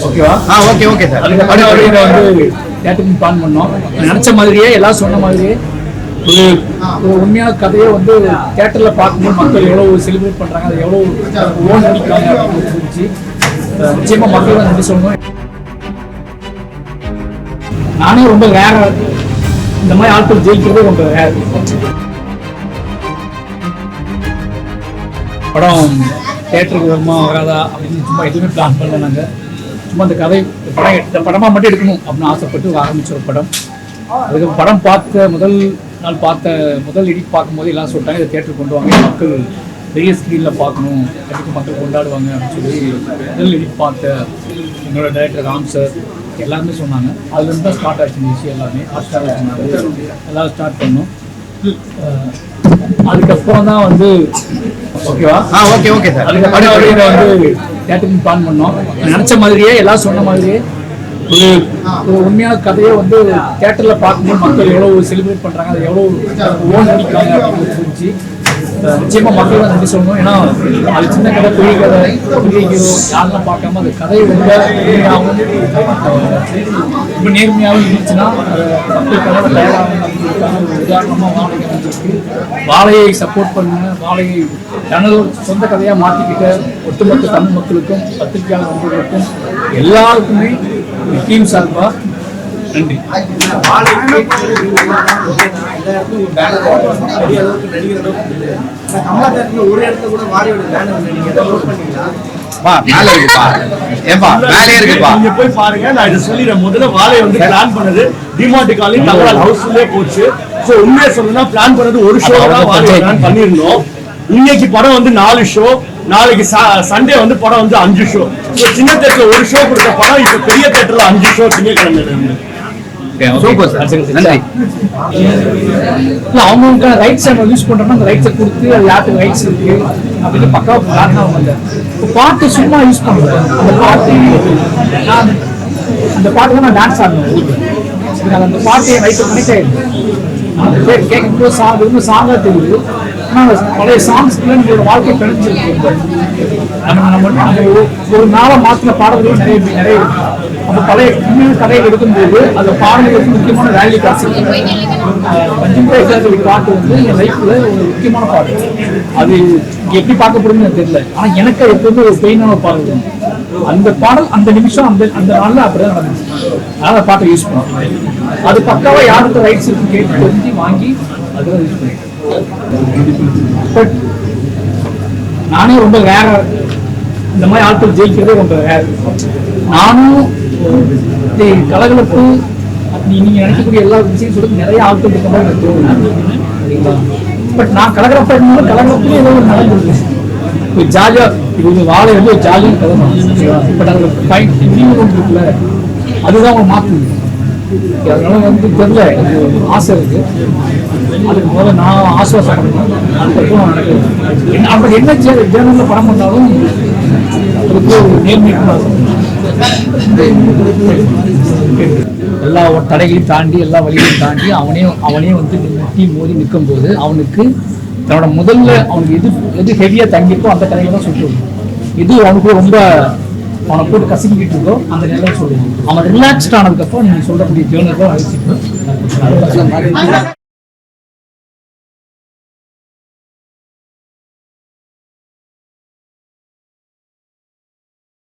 ஓகேவா? ஆ okay okay sir. அதுக்கு படம் வந்து தேட்டருக்கு பிளான் பண்ணோம். நினைச்ச மாதிரியே எல்லாம் சொன்ன மாதிரியே ஒரு ஒரு உண்மையான கதையை வந்து தேட்டரில் பார்க்கும்போது மக்கள் எவ்வளோ செலிப்ரேட் பண்ணுறாங்க அதை எவ்வளோ ஓன் அடிக்கிறாங்க அப்படின்னு புரிஞ்சு அஹ் நிச்சயமா மக்கள் தான் நன்றி சொல்லணும்? நானே ரொம்ப வேற இந்த மாதிரி ஆட்கள் ஜெயிக்கிறதே ரொம்ப ரேர் படம் தேட்டருக்கு வருமா வராதா அப்படின்னு சும்மா எதுவுமே பிளான் பண்ணல நாங்கள் சும்மா இந்த கதை படம் இந்த படமாக மட்டும் எடுக்கணும் அப்படின்னு ஆசைப்பட்டு ஆரம்பிச்ச ஒரு படம். அதுக்கு படம் பார்த்த முதல் நாள் பார்த்த முதல் எடிட் பார்க்கும்போது எல்லாம் சொல்லிட்டாங்க இதை தேட்டருக்கு கொண்டு வாங்க மக்கள் பெரிய ஸ்க்ரீனில் பார்க்கணும் கண்டிப்பாக மக்கள் கொண்டாடுவாங்க அப்படின்னு சொல்லி முதல் எடிட் பார்த்த என்னோட டைரக்டர் ராம் சார் எல்லாருமே சொன்னாங்க. அதுலேருந்து தான் ஸ்டார்ட் ஆச்சு இந்த விஷயம் எல்லாமே. ஹாட் ஸ்டார் எல்லாரும் ஸ்டார்ட் பண்ணோம். அதுக்கப்புறம் தான் வந்து ஓகேவா ஆ ஓகே ஓகே சார் அதுக்கு படம் வந்து தேட்டருக்கு பிளான் பண்ணோம். நினைச்ச மாதிரியே எல்லாம் சொன்ன மாதிரியே ஒரு ஒரு உண்மையான கதையை வந்து தேட்டரில் பார்க்கும்போது மக்கள் எவ்வளோ செலிப்ரேட் பண்ணுறாங்க அதை எவ்வளோ ஓன் அடிக்கிறாங்க அப்படின்னு புரிஞ்சு நிச்சயமாக நிச்சயமா மக்கள் தான் நன்றி சொல்லணும். ஏன்னா அது சின்ன கதை பெரிய கதை பெரிய யாரெல்லாம் பார்க்காம அந்த கதை ரொம்ப நேர்மையாகவும் ரொம்ப நேர்மையாகவும் இருந்துச்சுன்னா மக்கள் கதை தயாராகும் உதாரணமாக வாழை அமைஞ்சிருக்கு வாழையை சப்போர்ட் பண்ணுங்க. வாழையை தனது சொந்த கதையாக மாற்றிக்கிட்ட ஒட்டுமொத்த தமிழ் மக்களுக்கும் பத்திரிகையாளர் நண்பர்களுக்கும் எல்லாருக்குமே டீம் சார்பாக நன்றி. ஒரு இடத்துல கூட வாரியோட பேனர் நீங்க எதை நோட் பண்ணீங்களா பா மேல இருக்குப்பா ஏப்பா மேலே இருக்குப்பா நீங்க போய் பாருங்க நான் இதை சொல்லிடுறேன். முதல்ல வாழை வந்து பிளான் பண்ணது டிமார்ட் காலனி தங்கலால் ஹவுஸ்லயே போச்சு. சோ உண்மையை சொல்லணும்னா பிளான் பண்ணது ஒரு ஷோ தான் வாழை பிளான் பண்ணிருந்தோம் இன்னைக்கு படம் வந்து நாலு ஷோ நாளைக்கு சண்டே வந்து படம் வந்து அஞ்சு ஷோ ஸோ சின்ன தேட்டர்ல ஒரு ஷோ கொடுத்த படம் இப்ப பெரிய தேட்டர்ல அஞ்சு ஷோ திங்கக்கிழமையில இருந்து. சூப்பர் சார் நன்றி இல்லை அவங்களுக்கு ரைட்ஸ் நம்ம யூஸ் பண்றோம்னா அந்த ரைட்ஸை கொடுத்து அது யாருக்கு ரைட்ஸ் இருக்கு? அப்படின்னு பக்காவாக பிளான் அவங்க. இப்போ பாட்டு சும்மா யூஸ் பண்ணுறேன் அந்த பாட்டு நான் அந்த பாட்டு தான் நான் டான்ஸ் ஆடணும். அந்த பாட்டு என் ரைட்டை கனெக்ட் ஆயிடுது. அந்த பேர் கேட்கும்போது சாங் விரும்ப சாங்காக தெரியுது. ஆனால் பழைய சாங்ஸ்க்குள்ள நம்மளோட வாழ்க்கை நம்ம ஒரு- ஒரு நாளை மாற்றின பாடல்கள் நிறைய நிறைய அந்த பழைய இன்னொரு கதையை எடுக்கும்போது அந்த பாடல்களுக்கு முக்கியமான வேல்யூ காசு பஞ்சம்பை பாட்டு வந்து என் லைஃப்ல ஒரு முக்கியமான பாட்டு. அது எப்படி பார்க்கப்படுதுன்னு எனக்கு தெரியல. ஆனா எனக்கு அது எப்பவுமே ஒரு பெயினான பாடல் அந்த பாடல் அந்த நிமிஷம் அந்த அந்த நாள்ல அப்படிதான் நடந்துச்சு. அதனால அந்த பாட்டை யூஸ் பண்ணுவோம் அது பக்காவா யாருக்கு ரைட்ஸ் இருக்கு கேட்டு தெரிஞ்சு வாங்கி அதுதான் யூஸ் பண்ணிருக்கேன் பட் நானே ரொம்ப வேற இந்த மாதிரி ஆட்கள் ஜெயிக்கிறதே ரொம்ப ரேர் நானும் கலகலப்பு நீங்க நினைக்கக்கூடிய எல்லா விஷயம் சொல்லி நிறைய ஆட்கள் இருக்க மாதிரி எனக்கு தோணுது. பட் நான் கலகலப்பா இருந்தாலும் கலகலப்புல ஏதோ ஒரு நடந்துருக்கு. இப்போ ஜாலியா இது வந்து வாழை வந்து ஜாலியாக ஜாலியான கதை பட் அதில் ஃபைன் இருக்குல்ல. அதுதான் அவங்க மாற்றுது அதனால வந்து தெரியல எனக்கு ஆசை இருக்கு. அதுக்கு முதல்ல நான் ஆசுவாசப்படணும் அதுக்கப்புறம் நடக்குது என்ன அப்ப என்ன ஜேர்னல்ல படம் பண்ணாலும் அதுக்கு ஒரு நேர்மைக்கு எல்லா தடைகளையும் தாண்டி எல்லா வழிகளையும் தாண்டி அவனே அவனே வந்து முட்டி மோதி நிற்கும் போது அவனுக்கு தன்னோட முதல்ல அவனுக்கு எது எது ஹெவியா தங்கியிருக்கோ அந்த கதைகளை தான் சொல்லிட்டு இது அவனுக்கு ரொம்ப அவனை போட்டு கசக்கிட்டு இருக்கோ அந்த நிலையை சொல்லுவான் அவன் ரிலாக்ஸ்ட் ஆனதுக்கப்புறம் நீங்க சொல்லக்கூடிய ஜேர்னல் தான் அழைச்சிட்டு